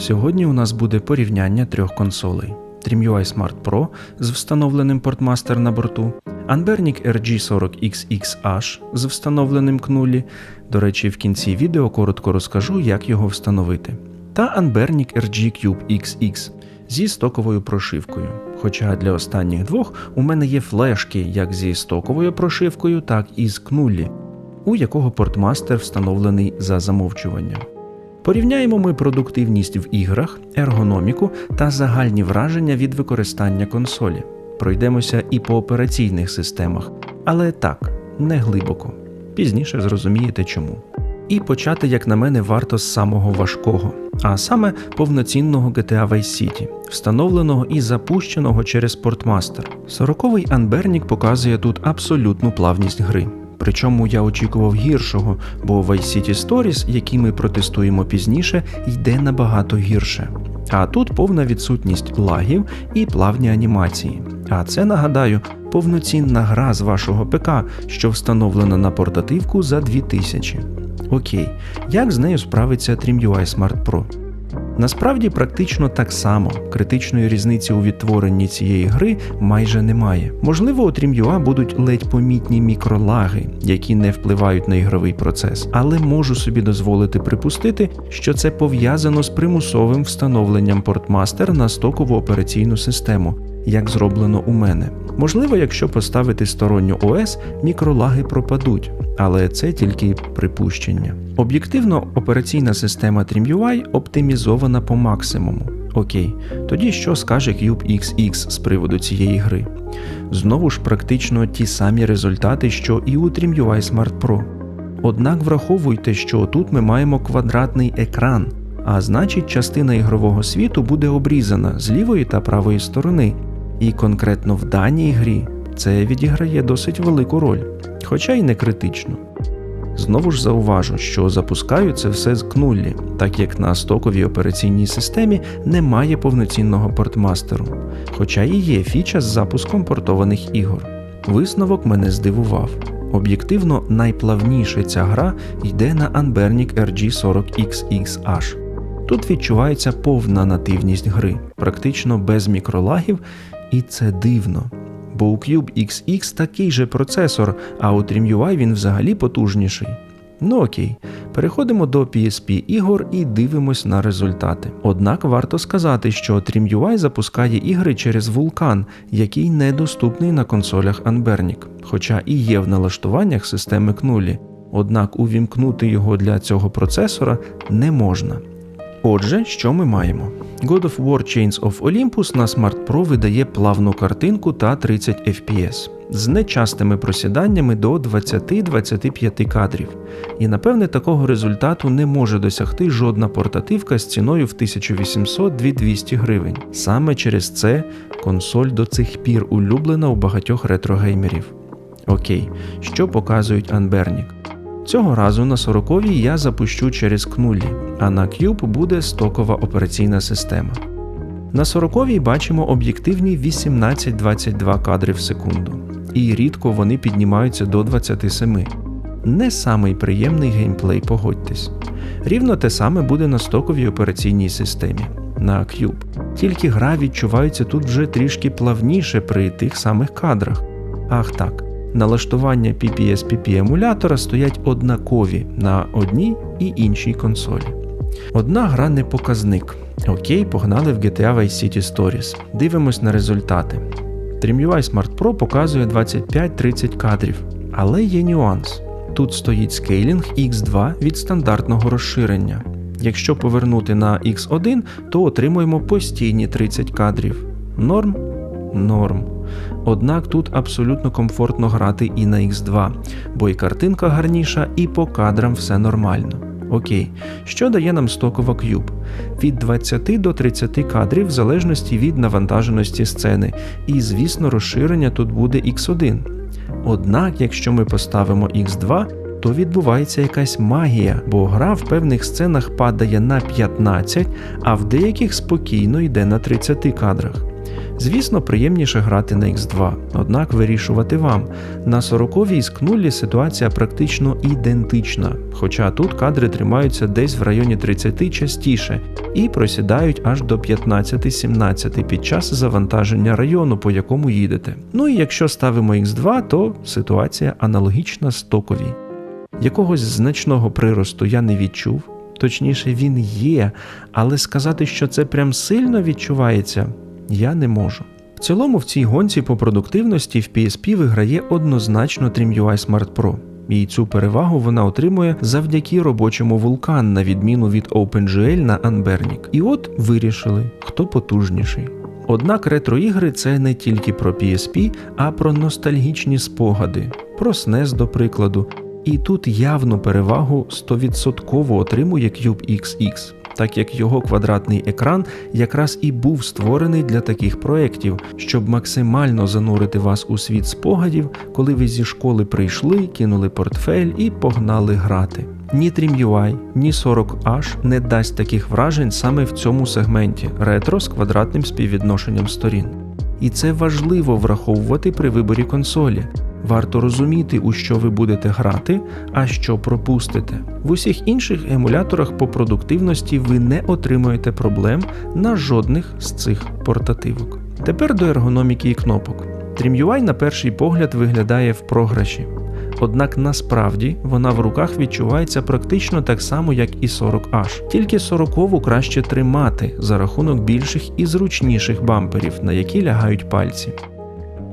Сьогодні у нас буде порівняння трьох консолей: TrimUI Smart Pro з встановленим портмастер на борту, Anbernic RG40XX-H з встановленим кнулі. До речі, в кінці відео коротко розкажу, як його встановити, та Anbernic RG Cube XX зі стоковою прошивкою. Хоча для останніх двох у мене є флешки як зі стоковою прошивкою, так і з кнулі, у якого портмастер встановлений за замовчуванням. Порівняємо ми продуктивність в іграх, ергономіку та загальні враження від використання консолі. Пройдемося і по операційних системах, але так, не глибоко. Пізніше зрозумієте чому. І почати, як на мене, варто з самого важкого, а саме повноцінного GTA Vice City, встановленого і запущеного через Portmaster. 40-й Anbernic показує тут абсолютну плавність гри. Причому я очікував гіршого, бо Vice City Stories, який ми протестуємо пізніше, йде набагато гірше. А тут повна відсутність лагів і плавні анімації. А це нагадаю, повноцінна гра з вашого ПК, що встановлена на портативку за 2000. Окей, як з нею справиться TrimUI Smart Pro? Насправді практично так само критичної різниці у відтворенні цієї гри майже немає. Можливо, у трім'юа будуть ледь помітні мікролаги, які не впливають на ігровий процес, але можу собі дозволити припустити, що це пов'язано з примусовим встановленням портмастер на стокову операційну систему. Як зроблено у мене. Можливо, якщо поставити сторонню ОС, мікролаги пропадуть, але це тільки припущення. Об'єктивно, операційна система TrimUI оптимізована по максимуму. Окей, тоді що скаже Cube XX з приводу цієї гри? Знову ж практично ті самі результати, що і у TrimUI Smart Pro. Однак враховуйте, що тут ми маємо квадратний екран, а значить, частина ігрового світу буде обрізана з лівої та правої сторони, і конкретно в даній грі це відіграє досить велику роль, хоча й не критично. Знову ж зауважу, що запускаю це все з кнулі, так як на стоковій операційній системі немає повноцінного портмастеру, хоча і є фіча з запуском портованих ігор. Висновок мене здивував. Об'єктивно, найплавніше ця гра йде на Anbernic RG40XX-H. Тут відчувається повна нативність гри, практично без мікролагів, і це дивно. Бо у Cube XX такий же процесор, а у TrimUI він взагалі потужніший. Ну окей, переходимо до PSP ігор і дивимось на результати. Однак варто сказати, що TrimUI запускає ігри через Vulkan, який недоступний на консолях Anbernic, хоча і є в налаштуваннях системи кнулі. Однак увімкнути його для цього процесора не можна. Отже, що ми маємо? God of War Chains of Olympus на Smart Pro видає плавну картинку та 30 FPS з нечастими просіданнями до 20-25 кадрів. І напевне такого результату не може досягти жодна портативка з ціною в 1800-2200 гривень. Саме через це консоль до цих пір улюблена у багатьох ретрогеймерів. Окей, що показують Anbernic? Цього разу на 40-й я запущу через кнулі, а на Cube буде стокова операційна система. На 40-й бачимо об'єктивні 18-22 кадри в секунду, і рідко вони піднімаються до 27. Не самий приємний геймплей, погодьтесь. Рівно те саме буде на стоковій операційній системі на Cube. Тільки гра відчувається тут вже трішки плавніше при тих самих кадрах. Ах так. Налаштування PPS-PP емулятора стоять однакові на одній і іншій консолі. Одна гра не показник. Окей, погнали в GTA Vice City Stories. Дивимось на результати. TrimUI Smart Pro показує 25-30 кадрів, але є нюанс. Тут стоїть скейлінг X2 від стандартного розширення. Якщо повернути на X1, то отримуємо постійні 30 кадрів. Норм? Норм. Однак тут абсолютно комфортно грати і на X2, бо і картинка гарніша, і по кадрам все нормально. Окей, що дає нам стокова Cube? Від 20 до 30 кадрів в залежності від навантаженості сцени, і, звісно, розширення тут буде X1. Однак, якщо ми поставимо X2, то відбувається якась магія, бо гра в певних сценах падає на 15, а в деяких спокійно йде на 30 кадрах. Звісно, приємніше грати на X2, однак вирішувати вам. На 40-й з кнулі ситуація практично ідентична, хоча тут кадри тримаються десь в районі 30 частіше і просідають аж до 15-17 під час завантаження району, по якому їдете. Ну і якщо ставимо X2, то ситуація аналогічна стоковій. Якогось значного приросту я не відчув, точніше, він є, але сказати, що це прям сильно відчувається, я не можу. В цілому в цій гонці по продуктивності в PSP виграє однозначно TrimUI Smart Pro. І цю перевагу вона отримує завдяки робочому Vulkan, на відміну від OpenGL на Anbernic. І от вирішили, хто потужніший. Однак ретро-ігри це не тільки про PSP, а про ностальгічні спогади, про SNES, до прикладу. І тут явну перевагу 100% отримує Cube так як його квадратний екран якраз і був створений для таких проєктів, щоб максимально занурити вас у світ спогадів, коли ви зі школи прийшли, кинули портфель і погнали грати. Ні TrimUI, ні 40H не дасть таких вражень саме в цьому сегменті ретро з квадратним співвідношенням сторін. І це важливо враховувати при виборі консолі. Варто розуміти, у що ви будете грати, а що пропустите. В усіх інших емуляторах по продуктивності ви не отримуєте проблем на жодних з цих портативок. Тепер до ергономіки і кнопок. TrimUI на перший погляд виглядає в програші. Однак насправді вона в руках відчувається практично так само, як і 40H. Тільки 40-ву краще тримати за рахунок більших і зручніших бамперів, на які лягають пальці.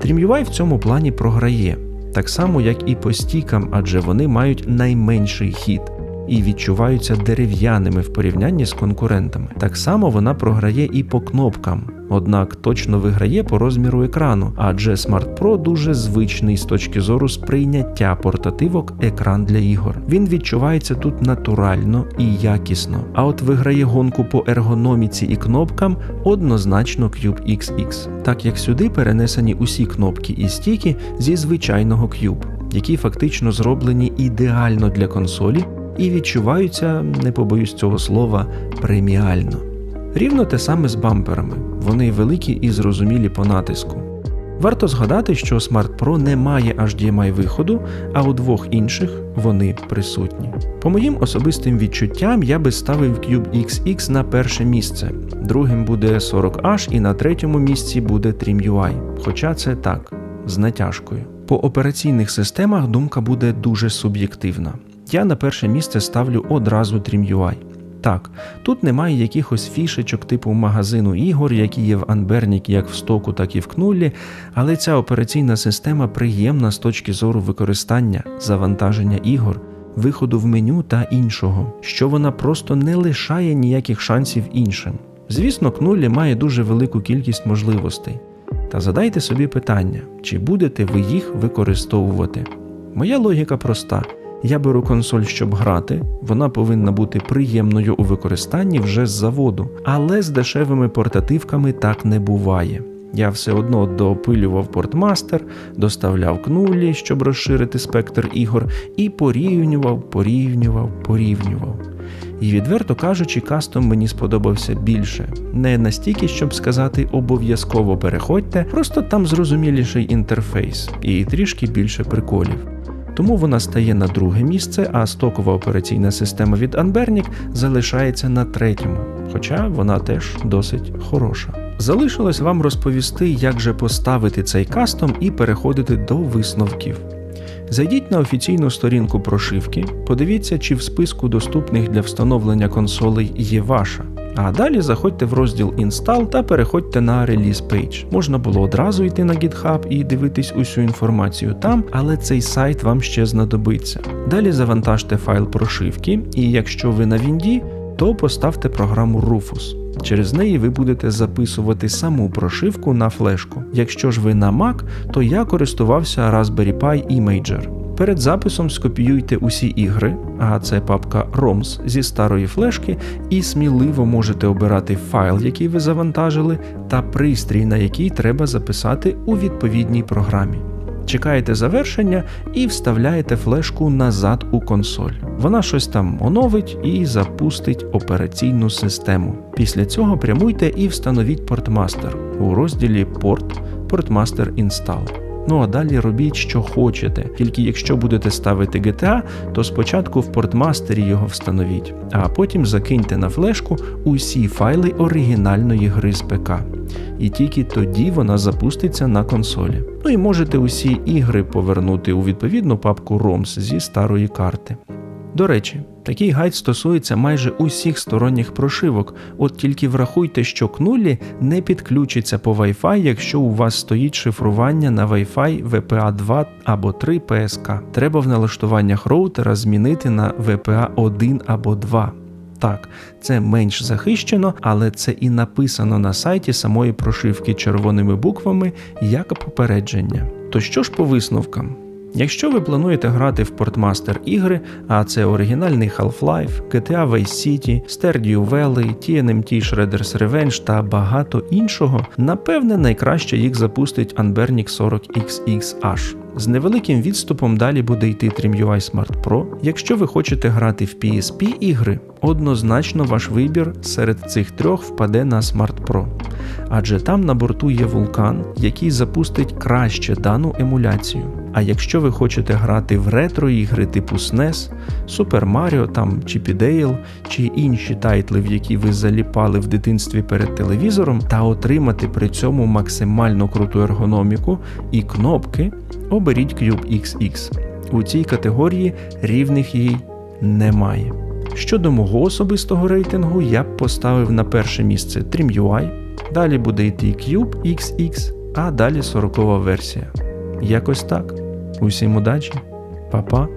TrimUI в цьому плані програє, так само як і по стікам, адже вони мають найменший хід і відчуваються дерев'яними в порівнянні з конкурентами. Так само вона програє і по кнопкам, однак точно виграє по розміру екрану, адже Smart Pro дуже звичний з точки зору сприйняття портативок екран для ігор. Він відчувається тут натурально і якісно. А от виграє гонку по ергономіці і кнопкам однозначно Cube XX, так як сюди перенесені усі кнопки і стіки зі звичайного Cube, які фактично зроблені ідеально для консолі і відчуваються, не побоюсь цього слова, преміально. Рівно те саме з бамперами, вони великі і зрозумілі по натиску. Варто згадати, що Smart Pro не має HDMI виходу, а у двох інших вони присутні. По моїм особистим відчуттям я би ставив Cube XX на перше місце, другим буде 40H і на третьому місці буде TrimUI, хоча це так, з натяжкою. По операційних системах думка буде дуже суб'єктивна. Я на перше місце ставлю одразу TrimUI. Так, тут немає якихось фішечок типу магазину ігор, які є в Anbernic як в стоку, так і в кнулі, але ця операційна система приємна з точки зору використання, завантаження ігор, виходу в меню та іншого, що вона просто не лишає ніяких шансів іншим. Звісно, кнулі має дуже велику кількість можливостей. Та задайте собі питання, чи будете ви їх використовувати. Моя логіка проста. Я беру консоль, щоб грати, вона повинна бути приємною у використанні вже з заводу, але з дешевими портативками так не буває. Я все одно доопилював портмастер, доставляв кнулі, щоб розширити спектр ігор, і порівнював, порівнював, порівнював. І відверто кажучи, кастом мені сподобався більше. Не настільки, щоб сказати обов'язково переходьте, просто там зрозуміліший інтерфейс і трішки більше приколів. Тому вона стає на друге місце, а стокова операційна система від Anbernic залишається на третьому, хоча вона теж досить хороша. Залишилось вам розповісти, як же поставити цей кастом і переходити до висновків. Зайдіть на офіційну сторінку прошивки, подивіться, чи в списку доступних для встановлення консолей є ваша. А далі заходьте в розділ Install та переходьте на Release Page. Можна було одразу йти на GitHub і дивитись усю інформацію там, але цей сайт вам ще знадобиться. Далі завантажте файл прошивки, і якщо ви на Вінді, то поставте програму Rufus. Через неї ви будете записувати саму прошивку на флешку. Якщо ж ви на Mac, то я користувався Raspberry Pi Imager. Перед записом скопіюйте усі ігри, а це папка ROMs зі старої флешки, і сміливо можете обирати файл, який ви завантажили, та пристрій, на який треба записати у відповідній програмі. Чекаєте завершення і вставляєте флешку назад у консоль. Вона щось там оновить і запустить операційну систему. Після цього прямуйте і встановіть портмастер у розділі Порт Портмастер Install. Ну а далі робіть, що хочете. Тільки якщо будете ставити GTA, то спочатку в портмастері його встановіть, а потім закиньте на флешку усі файли оригінальної гри з ПК. І тільки тоді вона запуститься на консолі. Ну і можете усі ігри повернути у відповідну папку ROMs зі старої карти. До речі, такий гайд стосується майже усіх сторонніх прошивок, от тільки врахуйте, що кнулі не підключиться по Wi-Fi, якщо у вас стоїть шифрування на Wi-Fi VPA 2 або 3 PSK. Треба в налаштуваннях роутера змінити на VPA 1 або 2. Так, це менш захищено, але це і написано на сайті самої прошивки червоними буквами як попередження. То що ж по висновкам? Якщо ви плануєте грати в портмастер ігри, а це оригінальний Half-Life, GTA Vice City, Stardew Valley, TNMT Shredder's Revenge та багато іншого, напевне, найкраще їх запустить Unburnic 40XX-H. З невеликим відступом далі буде йти TrimUI Smart Pro. Якщо ви хочете грати в PSP ігри, однозначно ваш вибір серед цих трьох впаде на Smart Pro. Адже там на борту є вулкан, який запустить краще дану емуляцію. А якщо ви хочете грати в ретро-ігри типу SNES, Super Mario там Chippy Dale чи інші тайтли, в які ви заліпали в дитинстві перед телевізором, та отримати при цьому максимально круту ергономіку і кнопки, оберіть Cube XX. У цій категорії рівних їй немає. Щодо мого особистого рейтингу, я б поставив на перше місце TrimUI, далі буде йти Cube XX, а далі 40 версія. Якось так. Усім удачі, Па-па.